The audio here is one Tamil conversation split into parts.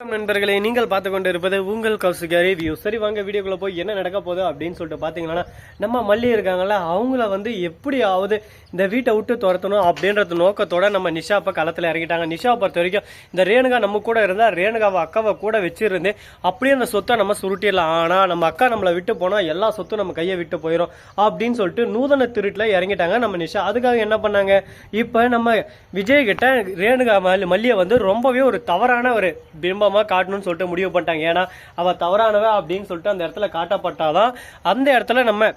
நண்பர்களே நீங்கள் பார்த்து கொண்டு இருப்பது உங்கள் கௌசிகா ரிவ்யூ சரி வாங்க வீடியோக்குள்ள போய் என்ன நடக்க போகுது அப்படின்னு சொல்லிட்டு பார்த்தீங்கன்னா நம்ம மல்லி இருக்காங்கல்ல அவங்கள வந்து எப்படியாவது இந்த வீட்டை விட்டு துரத்தணும் அப்படின்றது நோக்கத்தோட நம்ம நிஷா இப்போ களத்தில் இறங்கிட்டாங்க. நிஷாவை பொறுத்த வரைக்கும் இந்த ரேணுகா நம்ம கூட இருந்தால் ரேணுகாவை அக்காவை கூட வச்சிருந்து அப்படியே அந்த சொத்தை நம்ம சுருட்டிடலாம். ஆனால் நம்ம அக்கா நம்மளை விட்டு போனால் எல்லா சொத்தும் நம்ம கையை விட்டு போயிடும் அப்படின்னு சொல்லிட்டு நூதன திருட்டில் இறங்கிட்டாங்க நம்ம நிஷா. அதுக்காக என்ன பண்ணாங்க? இப்போ நம்ம விஜய் கிட்ட ரேணுகா மல்லி மல்லியை வந்து ரொம்பவே ஒரு தவறான ஒரு பிம்பம் காட்டணும்னு சொல்லிட்டு முடிவு பண்ணிட்டாங்க. ஏன்னா அவள் தவறானவ அப்படின்னு சொல்லிட்டு அந்த இடத்துல காட்டப்பட்டாதான் அந்த இடத்துல நம்ம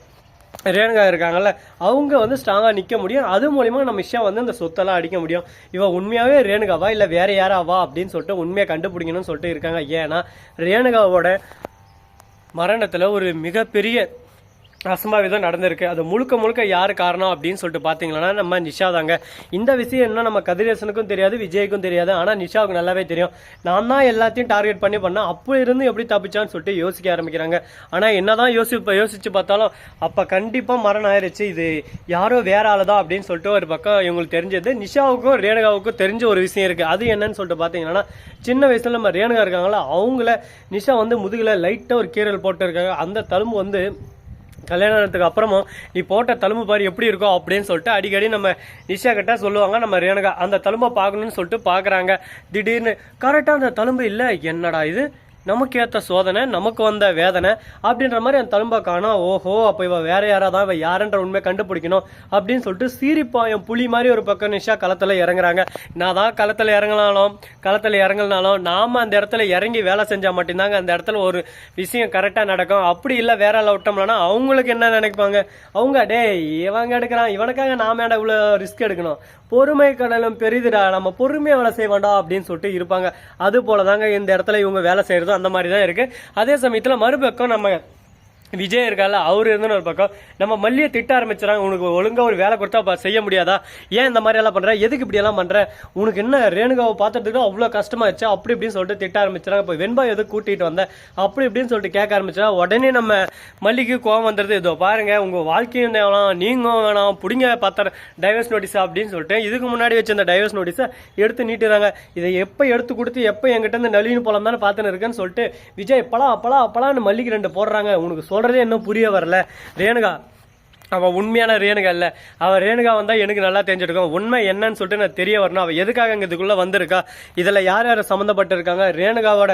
ரேணுகா இருக்காங்கல்ல அவங்க வந்து ஸ்ட்ராங்காக நிற்க முடியும். அது மூலிமா நம்ம விஷயம் வந்து அந்த சொத்தெல்லாம் அடிக்க முடியும். இவன் உண்மையாகவே ரேணுகாவா இல்லை வேற யாராவா அப்படின்னு சொல்லிட்டு உண்மையை கண்டுபிடிக்கணும்னு சொல்லிட்டு இருக்காங்க. ஏன்னா ரேணுகாவோட மரணத்தில் ஒரு மிகப்பெரிய அசம்பாவிதம் நடந்திருக்கு. அது முழுக்க முழுக்க யார் காரணம் அப்படின்னு சொல்லிட்டு பார்த்தீங்கன்னா நம்ம நிஷா தாங்க. இந்த விஷயம் என்ன நம்ம கதிரேசனுக்கும் தெரியாது விஜய்க்கும் தெரியாது. ஆனால் நிஷாவுக்கு நல்லாவே தெரியும். நான் தான் எல்லாத்தையும் டார்கெட் பண்ணி பண்ணேன் அப்போ இருந்து எப்படி தப்பிச்சான்னு சொல்லிட்டு யோசிக்க ஆரம்பிக்கிறாங்க. ஆனால் என்னதான் யோசிப்ப யோசிச்சு பார்த்தாலும் அப்போ கண்டிப்பாக மரணம் ஆயிடுச்சு இது யாரோ வேற ஆள் தான் அப்படின்னு சொல்லிட்டு ஒரு பக்கம் இவங்களுக்கு தெரிஞ்சது. நிஷாவுக்கும் ரேணுகாவுக்கும் தெரிஞ்ச ஒரு விஷயம் இருக்குது அது என்னன்னு சொல்லிட்டு பார்த்தீங்கன்னா சின்ன வயசில் நம்ம ரேணுகா இருக்காங்களா அவங்கள நிஷா வந்து முதுகில் லைட்டாக ஒரு கீரல் போட்டு இருக்காங்க அந்த தழும்பு வந்து கல்யாணத்துக்கு அப்புறமும் நீ போட்ட தழும்பு பாரு எப்படி இருக்கும் அப்படின்னு சொல்லிட்டு அடிக்கடி நம்ம நிஷா கிட்ட சொல்லுவாங்க நம்ம ரேணுகா. அந்த தழும்பை பார்க்கணும்னு சொல்லிட்டு பார்க்குறாங்க. திடீர்னு கரெக்டாக அந்த தழும்பு இல்லை என்னடா இது? நமக்கு ஏற்ற சோதனை நமக்கு வந்த வேதனை அப்படின்ற மாதிரி அந்த தழும்பை காணோம் ஓஹோ அப்போ இவ வேற யாராவது இவ யாருன்ற உண்மையை கண்டுபிடிக்கணும் அப்படின்னு சொல்லிட்டு சீரிப்பாயம் புலி மாதிரி ஒரு பக்கம் நிஷா களத்தில் இறங்குறாங்க. நான் தான் களத்தில் இறங்கினாலும் களத்தில் இறங்கினாலும் நாம அந்த இடத்துல இறங்கி வேலை செஞ்சால் மட்டும்தாங்க அந்த இடத்துல ஒரு விஷயம் கரெக்டாக நடக்கும். அப்படி இல்லை வேற ஆளை விட்டோம்னா அவங்களுக்கு என்ன நினைப்பாங்க? அவங்க டேய் இவங்க எடுக்கிறான் இவனுக்காக நாம ஏடா இவ்வளோ ரிஸ்க் எடுக்கணும்? பொறுமை கடலும் பெரிதுடா நம்ம பொறுமையாக வேலை செய்ய வேண்டாம் அப்படின்னு சொல்லிட்டு இருப்பாங்க. அது போல தாங்க இந்த இடத்துல இவங்க வேலை செய்கிறது அந்த மாதிரி தான் இருக்கு. அதே சமயத்தில் மறுபக்கம் நம்ம விஜய் இருக்கால அவர் இருந்துன்னு ஒரு பக்கம். நம்ம மல்லியை திட்ட ஆரம்பிச்சுறாங்க. உனக்கு ஒழுங்கா ஒரு வேலை கொடுத்தா செய்ய முடியாதா? ஏன் இந்த மாதிரி எல்லாம் பண்ற? எதுக்கு இப்படி எல்லாம் பண்ற? உனக்கு என்ன ரேணுகாவை பார்த்துட்டு அவ்வளோ கஷ்டமாச்சு அப்படி இப்படின்னு சொல்லிட்டு திட்ட ஆரம்பிச்சுறாங்க. இப்போ வெண்பா எதுக்கு கூட்டிட்டு வந்த? அப்படி இப்படின்னு சொல்லிட்டு கேட்க ஆரம்பிச்சா உடனே நம்ம மல்லிக்கு கோவம் வந்துடுது இதோ பாருங்க உங்க வாழ்க்கையும் வேணாம் நீங்களும் வேணாம். பிடிங்க பார்த்தா டைவர்ஸ் நோட்டீஸ் அப்படின்னு சொல்லிட்டு இதுக்கு முன்னாடி வச்சிருந்த டைவர்ஸ் நோட்டீஸை எடுத்து நீட்டுறாங்க. இதை எப்போ எடுத்து கொடுத்து எப்போ என்கிட்ட இருந்து நளின்னு போலாம் தானே பார்த்துன்னு இருக்கேன்னு சொல்லிட்டு விஜய் பலா பலா பலான்னு மல்லிக்கு ரெண்டு போடுறாங்க. உனக்கு சொல்கிறதே இன்னும் புரிய வரல. ரேணுகா அவள் உண்மையான ரேணுகா இல்லை. அவள் ரேணுகா வந்தால் எனக்கு நல்லா தெரிஞ்சிருக்கும். உண்மை என்னன்னு சொல்லிட்டு நான் தெரிய வரணும். அவள் எதுக்காக இங்கே இதுக்குள்ளே வந்திருக்கா? இதில் யார் யார் சம்மந்தப்பட்டிருக்காங்க ரேணுகாவோட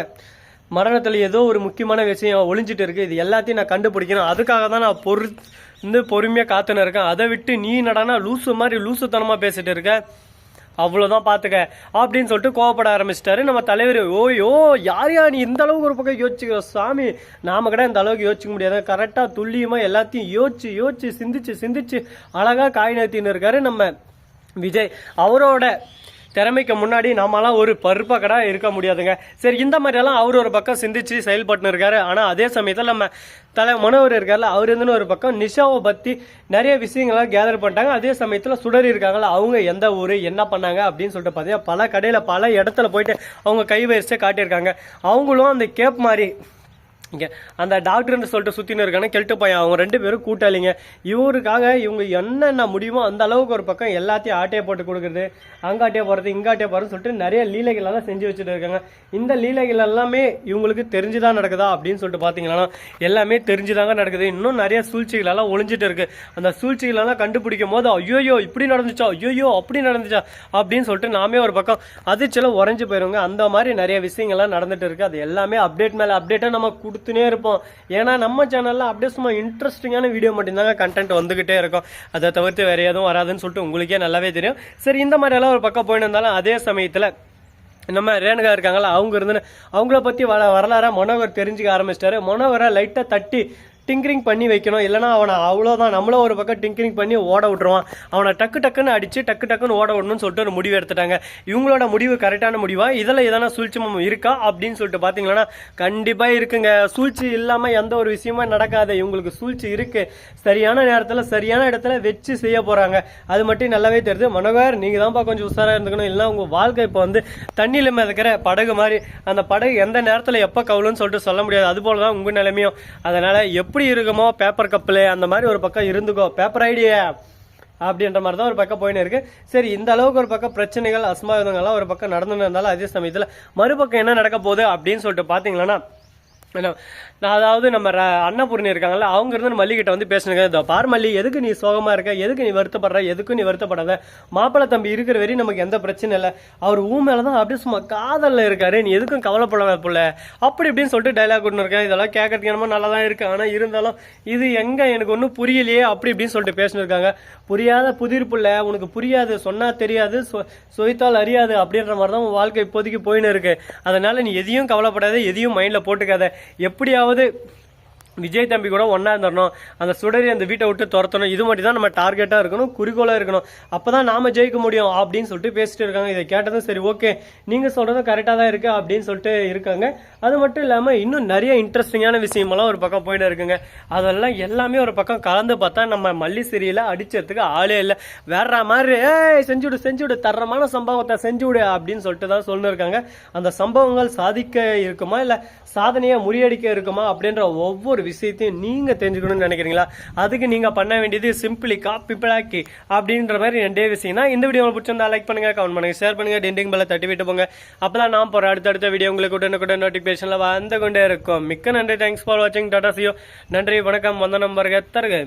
மரணத்தில் ஏதோ ஒரு முக்கியமான விஷயம் ஒளிஞ்சிட்டு இருக்குது இது எல்லாத்தையும் நான் கண்டுபிடிக்கணும். அதுக்காக தான் நான் பொறு வந்து பொறுமையாக காத்துன்னு இருக்கேன். அதை விட்டு நீ நடனா லூசு மாதிரி லூசுத்தனமாக பேசிகிட்டு இருக்கேன் அவ்வளோதான் பார்த்துக்க அப்படின்னு சொல்லிட்டு கோவப்பட ஆரம்பிச்சிட்டாரு. நம்ம தலைவர் ஓயோ யார் யா நீ இந்த அளவுக்கு ஒரு பக்கம் யோசிச்சுக்கிற? சாமி நாம கூட இந்த அளவுக்கு யோசிக்க முடியாது. கரெக்டாக துல்லியமாக எல்லாத்தையும் யோசிச்சு யோசிச்சு சிந்திச்சு சிந்திச்சு அழகாக காய் நிறுத்தின்னு இருக்காரு நம்ம விஜய். அவரோட திறமைக்கு முன்னாடி நாமெல்லாம் ஒரு பருப்பக்கடா இருக்க முடியாதுங்க. சரி இந்த மாதிரியெல்லாம் அவர் ஒரு பக்கம் சிந்திச்சு செயல்பட்டு இருக்காரு. ஆனால் அதே சமயத்தில் நம்ம தலை மனோவர் இருக்கார்ல அவர் இருந்துன்னு ஒரு பக்கம் நிஷாவை பற்றி நிறைய விஷயங்கள்லாம் கேதர் பண்ணிட்டாங்க. அதே சமயத்தில் சுடர் இருக்காங்கல்ல அவங்க எந்த ஊர் என்ன பண்ணாங்க அப்படின்னு சொல்லிட்டு பார்த்தீங்கன்னா பல கடையில் பல இடத்துல போயிட்டு அவங்க கை வரிசை காட்டியிருக்காங்க. அவங்களும் அந்த கேப் மாதிரி இங்கே அந்த டாக்டர்னு சொல்லிட்டு சுற்றின்னு இருக்கானே கெல்ட்டு பையன். அவங்க ரெண்டு பேரும் கூட்டாளிங்க. இவருக்காக இவங்க என்னென்ன முடியுமோ அந்த அளவுக்கு ஒரு பக்கம் எல்லாத்தையும் ஆட்டையை போட்டு கொடுக்குறது அங்காட்டியே போகிறது இங்காட்டியே போகிறதுன்னு சொல்லிட்டு நிறைய லீலைகள் எல்லாம் செஞ்சு வச்சுட்டு இருக்காங்க. இந்த லீலைகள் எல்லாமே இவங்களுக்கு தெரிஞ்சுதான் நடக்குதா அப்படின்னு சொல்லிட்டு பார்த்தீங்கன்னா எல்லாமே தெரிஞ்சுதாங்க நடக்குது. இன்னும் நிறைய சூழ்ச்சிகள் எல்லாம் ஒளிஞ்சிட்டு இருக்குது அந்த சூழ்ச்சிகளெல்லாம் கண்டுபிடிக்கும் போது ஐயோயோ இப்படி நடந்துச்சா? ஐயோயோ அப்படி நடந்துச்சா? அப்படின்னு சொல்லிட்டு நாமே ஒரு பக்கம் அதிர்ச்சியில் உறைஞ்சு போயிருங்க அந்த மாதிரி நிறைய விஷயங்கள்லாம் நடந்துட்டு இருக்குது அது எல்லாமே அப்டேட் மேலே அப்டேட்டாக நம்ம கொடுத்துனே இருப்போம். ஏன்னா நம்ம சேனலில் அப்படியே சும்மா இன்ட்ரெஸ்டிங்கான வீடியோ மட்டும்தாங்க கண்டென்ட் வந்துக்கிட்டே இருக்கும். அதை தவிர்த்து வேறு எதுவும் வராதுன்னு சொல்லிட்டு உங்களுக்கே நல்லாவே தெரியும். சரி இந்த மாதிரியெல்லாம் ஒரு பக்கம் போயின்னு இருந்தாலும் அதே சமயத்தில் நம்ம ரேணுகா இருக்காங்களா அவங்க இருந்து அவங்கள பற்றி வர வரலாறாக மனோகர் தெரிஞ்சுக்க ஆரம்பிச்சிட்டாரு. மனோகரை லைட்டாக தட்டி டிங்கரிங் பண்ணி வைக்கணும். இல்லைனா அவனை அவ்வளோதான் நம்மளும் ஒரு பக்கம் டிங்கரிங் பண்ணி ஓட விட்டுருவான். அவனை டக்கு டக்குன்னு அடித்து டக்கு டக்குன்னு ஓட விடணும்னு சொல்லிட்டு ஒரு முடிவு எடுத்துட்டாங்க. இவங்களோட முடிவு கரெக்டான முடிவா? இதில் எதனா சூழ்ச்சிமம் இருக்கா? அப்படின்னு சொல்லிட்டு பார்த்தீங்கன்னா கண்டிப்பாக இருக்குங்க. சூழ்ச்சி இல்லாமல் எந்த ஒரு விஷயமும் நடக்காது. இவங்களுக்கு சூழ்ச்சி இருக்குது சரியான நேரத்தில் சரியான இடத்துல வச்சு செய்ய போகிறாங்க அது மட்டும் நல்லாவே தெரியுது. மனோகர் நீங்கள் தான்ப்பா கொஞ்சம் உஷாராக இருந்துக்கணும். இல்லைன்னா உங்கள் வாழ்க்கை இப்போ வந்து தண்ணியில் மிதக்கிற படகு மாதிரி. அந்த படகு எந்த நேரத்தில் எப்போ கவுளுன்னு சொல்லிட்டு சொல்ல முடியாது. அது போல தான் உங்கள் நிலைமையும். அதனால் எப்படி எப்படி இருக்குமோ பேப்பர் கப்பில் அந்த மாதிரி ஒரு பக்கம் இருந்துக்கோ. பேப்பர் ஐடியா அப்படின்ற மாதிரி தான் ஒரு பக்கம் போயின்னு இருக்கு. சரி இந்த அளவுக்கு ஒரு பக்கம் பிரச்சனைகள் அசம்பாவிதங்கள்லாம் ஒரு பக்கம் நடந்துன்னு இருந்தாலும் அதே சமயத்தில் மறுபக்கம் என்ன நடக்க போகுது அப்படின்னு சொல்லிட்டு பார்த்தீங்களன்னா நான் அதாவது நம்ம ர- அன்னபூர்ணி இருக்காங்கல்ல அவங்க இருந்து மல்லிகிட்ட வந்து பேசுனாங்க. இதோ பார் மல்லி எதுக்கு நீ சோகமா இருக்க? எதுக்கு நீ வருத்தப்படுற? எதுக்கும் நீ வருத்தப்படாத? மாப்பிள்ளை தம்பி இருக்கிற வரையும் நமக்கு எந்த பிரச்சனை இல்லை. அவர் ஊ மேல தான் அப்படியே சும்மா காதல்ல இருக்காரு. நீ எதுக்கும் கவலைப்படாத புள்ள அப்படி இப்படின்னு சொல்லிட்டு டைலாக் ஒன்று இருக்கேன் இதெல்லாம் கேட்கறதுக்கு என்னமோ நல்லா தான் இருக்கு. ஆனால் இருந்தாலும் இது எங்க எனக்கு ஒன்றும் புரியலையே அப்படி இப்படின்னு சொல்லிட்டு பேசினிருக்காங்க. புரியாத புதிர் புள்ள உனக்கு புரியாது. சொன்னா தெரியாது. சொ- சொய்த்தால் அறியாது அப்படின்ற மாதிரி தான் உன் வாழ்க்கை இப்போதைக்கு போயின்னு இருக்கு அதனால நீ எதையும் கவலைப்படாத. எதையும் மைண்ட்ல போட்டுக்காத. எப்படியாவது விஜய் தம்பி கூட ஒன்றா இருந்துடணும் அந்த சுடரி அந்த வீட்டை விட்டு துரத்தணும். இது மட்டும் தான் நம்ம டார்கெட்டாக இருக்கணும் குறிக்கோளாக இருக்கணும். அப்போ தான் நாம் ஜெயிக்க முடியும் அப்படின்னு சொல்லிட்டு பேசிட்டு இருக்காங்க. இதை கேட்டதும் சரி ஓகே நீங்கள் சொல்கிறதும் கரெக்டாக தான் இருக்குது அப்படின்னு சொல்லிட்டு இருக்காங்க. அது மட்டும் இல்லாமல் இன்னும் நிறைய இன்ட்ரெஸ்டிங்கான விஷயமெல்லாம் ஒரு பக்கம் போயிட்டு இருக்குங்க. அதெல்லாம் எல்லாமே ஒரு பக்கம் கலந்து பார்த்தா நம்ம மல்லி சிறியில் அடிச்சதுக்கு ஆளே இல்லை. வேற மாதிரி ஏய் செஞ்சுடு செஞ்சுடு தரமான சம்பவத்தை செஞ்சுடு அப்படின்னு சொல்லிட்டு தான் சொல்லிருக்காங்க அந்த சம்பவங்கள் சாதிக்க இருக்குமா இல்லை சாதனையை முறியடிக்க இருக்குமா அப்படின்ற ஒவ்வொரு விஷயத்தையும் நீங்க தெரிஞ்சுக்கணும்னு நினைக்கிறீங்களா? அதுக்கு நீங்க பண்ண வேண்டியது சிம்பிளி காப்பி பிளாக்கி அப்படின்ற மாதிரி ரெண்டே விஷயம். தான் இந்த வீடியோ பிடிச்சிருந்தா லைக் பண்ணுங்க கமெண்ட் பண்ணுங்க ஷேர் பண்ணுங்க டெண்டிங் பெல்ல தட்டி விட்டு போங்க. அப்பதான் நான் போற அடுத்தடுத்த வீடியோ உங்களுக்கு உடனுக்குடன் நோட்டிபிகேஷன்ல வந்து கொண்டே இருக்கும். மிக்க நன்றி தேங்க்ஸ் ஃபார் வாட்சிங் டாடா சியோ நன்றி வணக்கம் வந்தனம் வருக தருக.